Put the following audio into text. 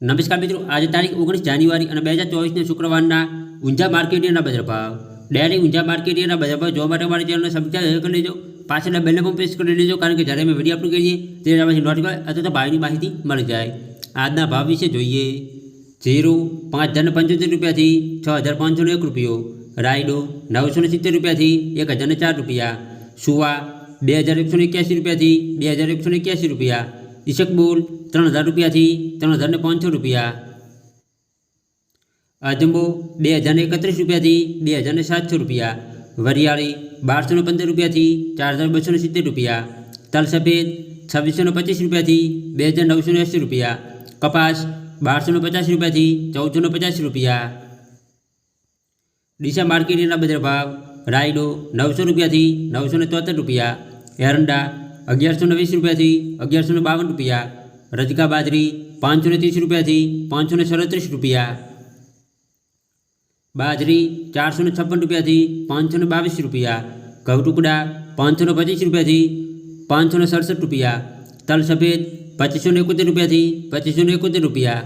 નમસ્કાર મિત્રો આજે તારીખ ઓગણીસ જાન્યુઆરી અને બે હજાર ચોવીસના શુક્રવારના ઊંઝા માર્કેટિયાના બજાર ભાવ ડેરી ઊંઝા માર્કેટિયાના બજાર ભાવ જોવા માટે મારી ચેનલને સબસ્ક્રાઈબ કરી લેજો પાછળના બેલને પણ પ્રેસ કરી લેજો કારણ કે જ્યારે અમે વિડીયો અપલોડ કરીએ ત્યારે પછી નોટિફાઈ અથવા તો ભાવની માહિતી મળી જાય આજના ભાવ વિશે જોઈએ ઝીરો પાંચ હજાર પંચોતેર રૂપિયાથી છ હજાર પાંચસો એક રૂપિયો રાયડો નવસો ને સિત્તેર રૂપિયાથી એક હજાર ને ચાર રૂપિયા સુવા બે હજાર એકસો ને એક્યાસી રૂપિયાથી બે હજાર એકસો ને એક્યાસી રૂપિયા ઈશકબુલ ત્રણ હજાર રૂપિયાથી ત્રણ હજાર ને પાંચસો રૂપિયા. અજંબો બે હજારને એકત્રીસ રૂપિયાથી બે હજારને સાતસો રૂપિયા. વરિયાળી બારસો ને પંદર રૂપિયાથી ચાર હજાર બસો ને સિત્તેર રૂપિયા. તલ સફેદ છવ્વીસો ને પચીસ રૂપિયાથી બે હજાર નવસો ને એંસી રૂપિયા. કપાસ બારસો ને પચાસ રૂપિયાથી ચૌદસો ને પચાસ રૂપિયા. ડીસા માર્કેટના બજાર ભાવ રાયડો નવસો રૂપિયાથી નવસો ને તોતેર રૂપિયા. એરંડા અગિયારસો ને વીસ રૂપિયાથી અગિયારસો ને બાવન રૂપિયા, રજકા બાજરી પાંચસો ને ત્રીસ રૂપિયાથી પાંચસો ને સડત્રીસ રૂપિયા, બાજરી ચારસો ને છપ્પન રૂપિયાથી પાંચસો ને બાવીસ રૂપિયા ઘઉં ટુકડા પાંચસો ને પચીસ રૂપિયાથી પાંચસો ને સડસઠ રૂપિયા, તલ સફેદ પચીસો ને એકોતેર રૂપિયાથી પચીસો ને એકોતેર રૂપિયા